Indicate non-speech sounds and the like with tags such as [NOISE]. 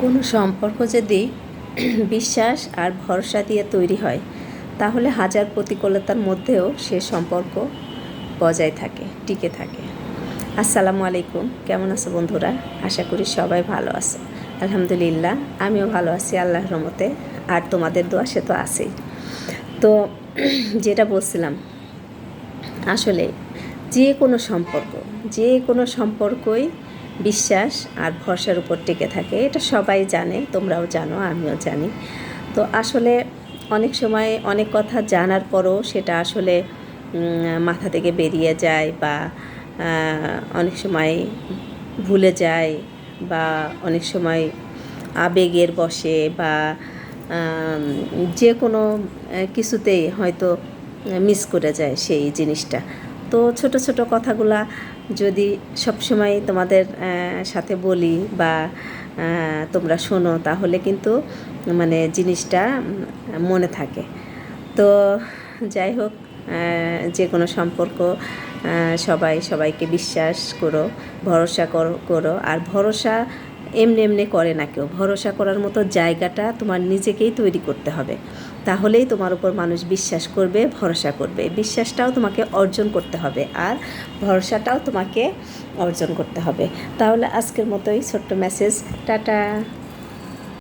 কোনো সম্পর্ক যদি [CLEARS THROAT] বিশ্বাস আর ভরসা দিয়ে তৈরি হয়, তাহলে হাজার প্রতিকূলতার মধ্যেও সে সম্পর্ক বজায় থাকে, টিকে থাকে। আসসালামু আলাইকুম। কেমন আছো বন্ধুরা? আশা করি সবাই ভালো আছে। আলহামদুলিল্লাহ, আমিও ভালো আছি আল্লাহর রহমতে, আর তোমাদের দোয়া সে তো আছেই। তো [CLEARS THROAT] যেটা বলছিলাম, আসলে যে কোনো সম্পর্ক, যে কোনো সম্পর্কই বিশ্বাস আর ভরসার উপর টিকে থাকে। এটা সবাই জানে, তোমরাও জানো, আমিও জানি। তো আসলে অনেক সময় অনেক কথা জানার পরও সেটা আসলে মাথা থেকে বেরিয়ে যায় বা অনেক সময় ভুলে যায় বা অনেক সময় আবেগের বসে বা যে কোনো কিছুতেই হয়তো মিস করে যায় সেই জিনিসটা। তো ছোট ছোট কথাগুলা যদি সবসময় তোমাদের সাথে বলি বা তোমরা শোনো, তাহলে কিন্তু মানে জিনিসটা মনে থাকে। তো যাই হোক যে কোনো সম্পর্ক সবাই সবাইকে বিশ্বাস করো, ভরসা করো করো। আর ভরসা এমনি এমনি করে না কেউ। ভরসা করার মতো জায়গাটা তোমার নিজেকেই তৈরি করতে হবে। তাহলেই তোমার উপর মানুষ বিশ্বাস করবে, ভরসা করবে। বিশ্বাসটাও তোমাকে অর্জন করতে হবে আর ভরসাটাও তোমাকে অর্জন করতে হবে। তাহলে আজকের মতোই ছোট্ট মেসেজ টাটা।